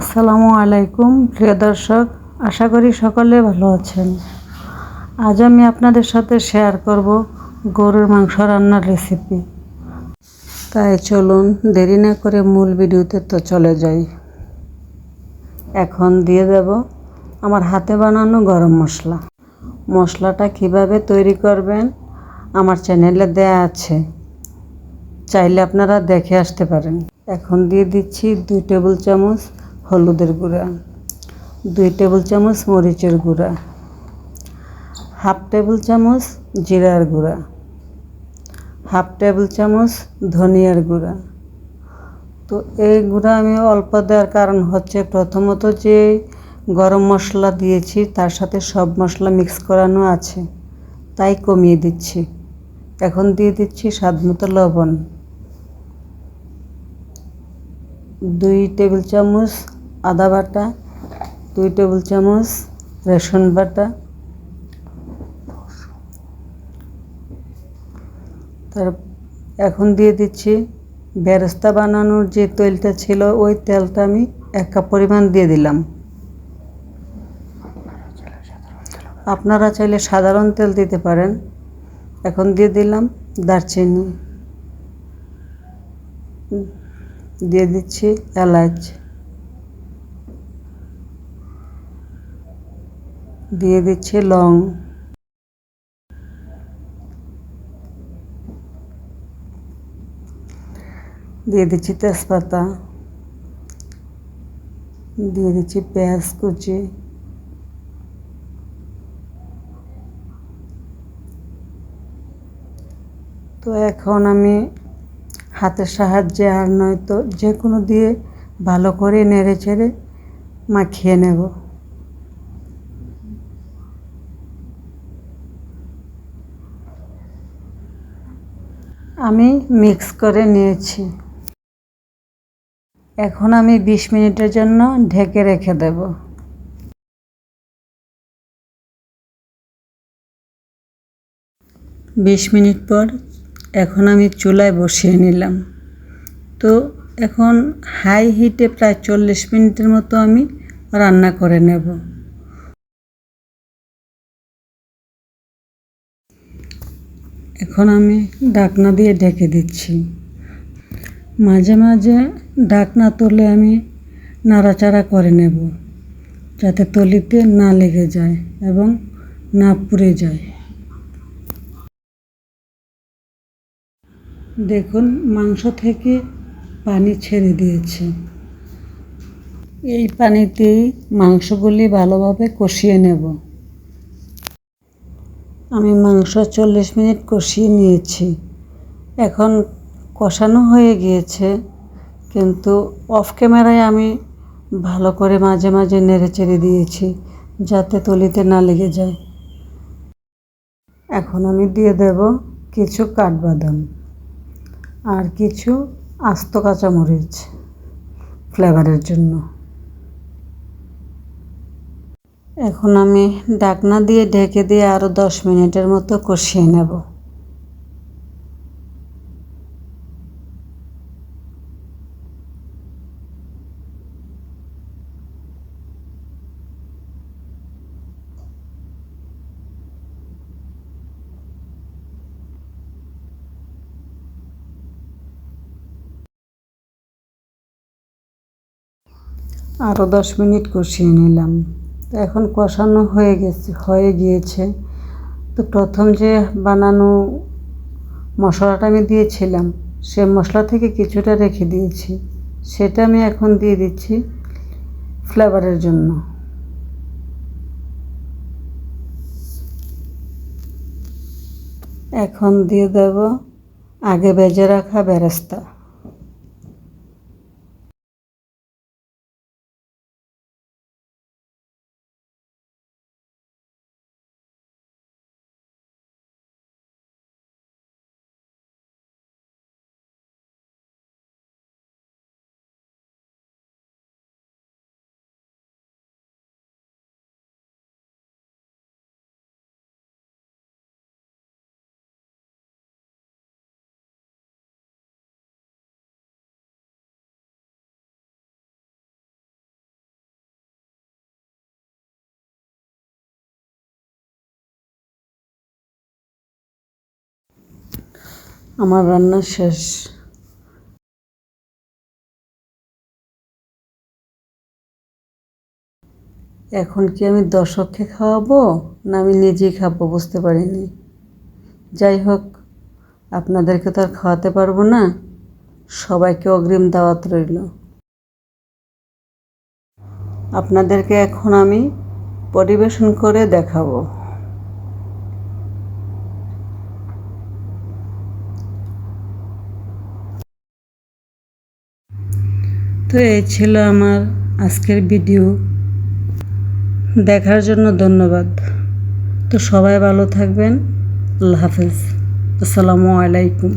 আসসালামু আলাইকুম, প্রিয় দর্শক। আশা করি সকলে ভালো আছেন। আজ আমি আপনাদের সাথে শেয়ার করব গরুর মাংস রান্নার রেসিপি তাই চলুন, দেরি না করে মূল ভিডিওতে তো চলে যাই। এখন দিয়ে দেব আমার হাতে বানানো গরম মশলা। মশলাটা কীভাবে তৈরি করবেন আমার চ্যানেলে দেয়া আছে। চাইলে আপনারা দেখে আসতে পারেন। এখন দিয়ে দিচ্ছি দুই টেবিল চামচ হলুদের গুঁড়া, দুই টেবিল চামচ মরিচের গুঁড়া, হাফ টেবিল চামচ জিরার গুঁড়া, হাফ টেবিল চামচ ধনিয়ার গুঁড়া। তো এই গুঁড়া আমি অল্প দেওয়ার কারণ হচ্ছে প্রথমত যে গরম মশলা দিয়েছি, তার সাথে সব মশলা মিক্স করানো আছে, তাই কমিয়ে দিচ্ছি। এখন দিয়ে দিচ্ছি স্বাদ মতো লবণ। দুই টেবিল চামচ আদা বাটা, দুই টেবিল চামচ রসুন বাটা। তার, এখন দিয়ে দিচ্ছি বেরেস্তা বানানোর যে তেলটা ছিল, ওই তেলটা আমি এক কাপ পরিমাণ দিয়ে দিলাম। আপনারা চাইলে সাধারণ তেল দিতে পারেন। এখন দিয়ে দিলাম দারচিনি। দিয়ে দিচ্ছি এলাচ। দিয়ে দিচ্ছি লং। দিয়ে দিচ্ছি তেজপাতা। দিয়ে দিচ্ছি পেঁয়াজ কুচি। তো এখন আমি হাতের সাহায্যে আর নয়তো যে কোনো দিয়ে ভালো করে নেড়ে চেড়ে মাখিয়ে নেব। আমি মিক্স করে নিয়েছি। এখন আমি বিশ মিনিটের জন্য ঢেকে রেখে দেব। বিশ মিনিট পর এখন আমি চুলায় বসিয়ে নিলাম। তো এখন হাই হিটে প্রায় চল্লিশ মিনিটের মতো আমি রান্না করে নেব। এখন আমি ডাকনা দিয়ে ঢেকে দিচ্ছি। মাঝে মাঝে ডাকনা তুলে আমি নাড়াচাড়া করে নেব, যাতে তলিতে না লেগে যায় এবং না পুড়ে যায়। দেখুন, মাংস থেকে পানি ছেড়ে দিয়েছে। এই পানিতেই মাংসগুলি ভালোভাবে কষিয়ে নেব। আমি মাংস চল্লিশ মিনিট কষিয়ে নিয়েছি। এখন কষানো হয়ে গিয়েছে, কিন্তু অফ ক্যামেরায় আমি ভালো করে মাঝে মাঝে নেড়ে চেড়ে দিয়েছি যাতে তলিতে না লেগে যায়। এখন আমি দিয়ে দেব কিছু কাঠবাদাম আর কিছু আস্ত কাঁচামরিচ ফ্লেভারের জন্য। এখন আমি ডাকনা দিয়ে ঢেকে দিয়ে আরও দশ মিনিটের মতো কষিয়ে নেব। আরও দশ মিনিট কষিয়ে নিলাম। এখন কষানো হয়ে গেছে, হয়ে গিয়েছে। তো প্রথম যে বানানো মশলাটা আমি দিয়েছিলাম, সে মশলা থেকে কিছুটা রেখে দিয়েছি। সেটা আমি এখন দিয়ে দিচ্ছি ফ্লেভারের জন্য। এখন দিয়ে দেব আগে বেজে রাখা বেরেস্তা। আমার রান্না শেষ। এখন কি আমি দর্শককে খাওয়াবো না আমি নিজেই খাব বুঝতে পারিনি। যাই হোক, আপনাদেরকে তো আর খাওয়াতে পারব না। সবাইকে অগ্রিম দাওয়াত রইল। আপনাদেরকে এখন আমি পরিবেশন করে দেখাবো। তো এই ছিল আমার আজকের ভিডিও। দেখার জন্য ধন্যবাদ। তো সবাই ভালো থাকবেন। আল্লাহ হাফেজ। আসসালামু আলাইকুম।